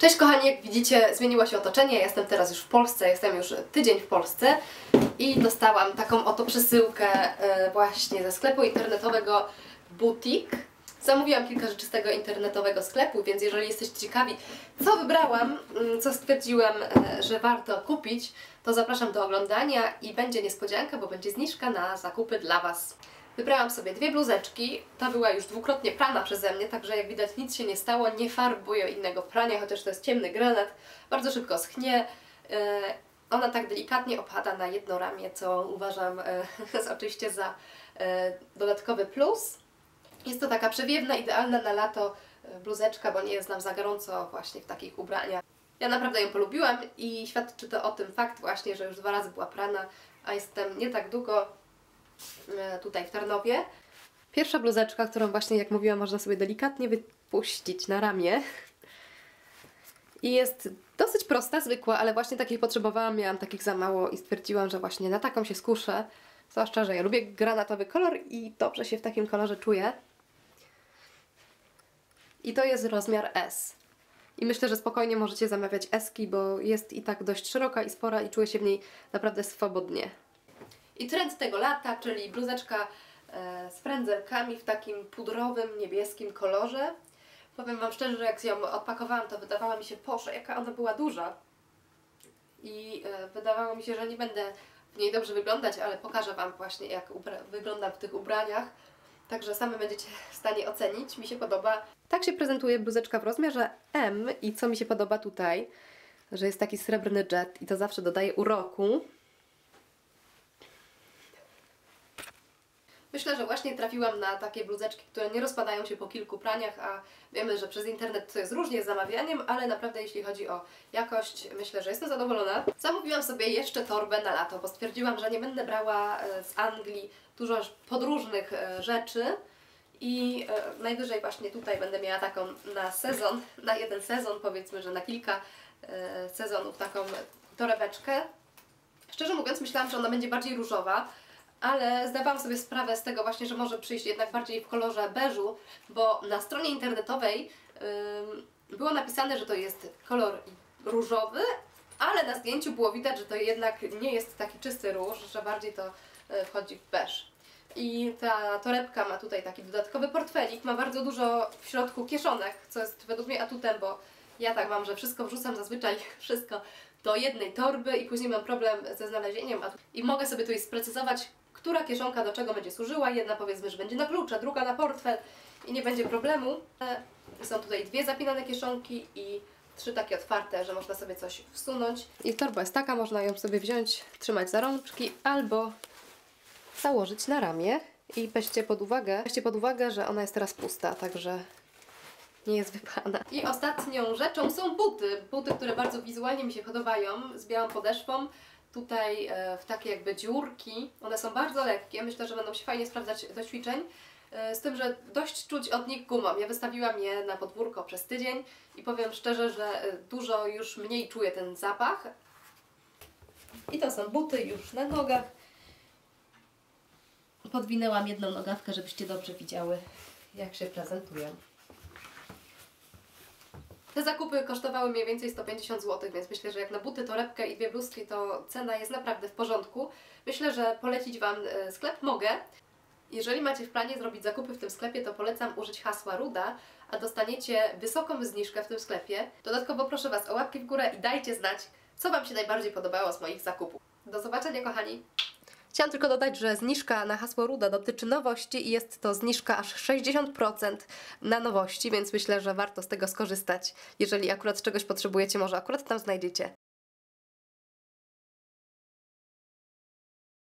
Cześć kochani, jak widzicie zmieniło się otoczenie, jestem teraz już w Polsce, jestem już tydzień w Polsce i dostałam taką oto przesyłkę e, właśnie ze sklepu internetowego Boutique. Zamówiłam kilka rzeczy z tego internetowego sklepu, więc jeżeli jesteście ciekawi, co wybrałam, mm, co stwierdziłam, e, że warto kupić, to zapraszam do oglądania i będzie niespodzianka, bo będzie zniżka na zakupy dla Was. Wybrałam sobie dwie bluzeczki. Ta była już dwukrotnie prana przeze mnie, także jak widać nic się nie stało. Nie farbuję innego prania, chociaż to jest ciemny granat. Bardzo szybko schnie. E, Ona tak delikatnie opada na jedno ramię, co uważam e, oczywiście za e, dodatkowy plus. Jest to taka przewiewna, idealna na lato bluzeczka, bo nie jest nam za gorąco właśnie w takich ubraniach. Ja naprawdę ją polubiłam i świadczy to o tym fakt właśnie, że już dwa razy była prana, a jestem nie tak długo tutaj w Tarnowie. Pierwsza bluzeczka, którą właśnie, jak mówiłam, można sobie delikatnie wypuścić na ramię. I jest dosyć prosta, zwykła, ale właśnie takich potrzebowałam, miałam takich za mało i stwierdziłam, że właśnie na taką się skuszę. Zwłaszcza, że ja lubię granatowy kolor i dobrze się w takim kolorze czuję. I to jest rozmiar S. I myślę, że spokojnie możecie zamawiać eski, bo jest i tak dość szeroka i spora i czuję się w niej naprawdę swobodnie. I trend tego lata, czyli bluzeczka e, z frędzelkami w takim pudrowym, niebieskim kolorze. Powiem Wam szczerze, że jak ją odpakowałam, to wydawała mi się, Boże, jaka ona była duża. I e, wydawało mi się, że nie będę w niej dobrze wyglądać, ale pokażę Wam właśnie, jak wyglądam w tych ubraniach. Także same będziecie w stanie ocenić. Mi się podoba. Tak się prezentuje bluzeczka w rozmiarze M i co mi się podoba tutaj, że jest taki srebrny jet i to zawsze dodaje uroku. Myślę, że właśnie trafiłam na takie bluzeczki, które nie rozpadają się po kilku praniach, a wiemy, że przez internet to jest różnie z zamawianiem, ale naprawdę jeśli chodzi o jakość, myślę, że jestem zadowolona. Zamówiłam sobie jeszcze torbę na lato, bo stwierdziłam, że nie będę brała e, z Anglii dużo podróżnych e, rzeczy i e, najwyżej właśnie tutaj będę miała taką na sezon, na jeden sezon, powiedzmy, że na kilka sezonów taką torebeczkę. Szczerze mówiąc, myślałam, że ona będzie bardziej różowa, ale zdawałam sobie sprawę z tego właśnie, że może przyjść jednak bardziej w kolorze beżu, bo na stronie internetowej ym, było napisane, że to jest kolor różowy, ale na zdjęciu było widać, że to jednak nie jest taki czysty róż, że bardziej to y, wchodzi w beż. I ta torebka ma tutaj taki dodatkowy portfelik, ma bardzo dużo w środku kieszonek, co jest według mnie atutem, bo ja tak mam, że wszystko wrzucam zazwyczaj, wszystko do jednej torby i później mam problem ze znalezieniem. I mogę sobie tutaj sprecyzować, która kieszonka do czego będzie służyła. Jedna powiedzmy, że będzie na klucze, druga na portfel i nie będzie problemu. E, Są tutaj dwie zapinane kieszonki i trzy takie otwarte, że można sobie coś wsunąć. I torba jest taka, można ją sobie wziąć, trzymać za rączki albo założyć na ramię. I weźcie pod uwagę, weźcie pod uwagę, że ona jest teraz pusta, także nie jest wypana. I ostatnią rzeczą są buty. Buty, które bardzo wizualnie mi się podobają, z białą podeszwą. Tutaj e, w takie jakby dziurki. One są bardzo lekkie, myślę, że będą się fajnie sprawdzać do ćwiczeń. E, Z tym, że dość czuć od nich gumą. Ja wystawiłam je na podwórko przez tydzień i powiem szczerze, że e, dużo już mniej czuję ten zapach. I to są buty już na nogach. Podwinęłam jedną nogawkę, żebyście dobrze widziały, jak się prezentują. Te zakupy kosztowały mniej więcej 150 zł, więc myślę, że jak na buty, torebkę i dwie bluzki, to cena jest naprawdę w porządku. Myślę, że polecić Wam e, sklep mogę. Jeżeli macie w planie zrobić zakupy w tym sklepie, to polecam użyć hasła RUDA, a dostaniecie wysoką zniżkę w tym sklepie. Dodatkowo proszę Was o łapki w górę i dajcie znać, co Wam się najbardziej podobało z moich zakupów. Do zobaczenia, kochani! Chciałam tylko dodać, że zniżka na hasło RUDA dotyczy nowości i jest to zniżka aż 60% na nowości, więc myślę, że warto z tego skorzystać. Jeżeli akurat czegoś potrzebujecie, może akurat tam znajdziecie.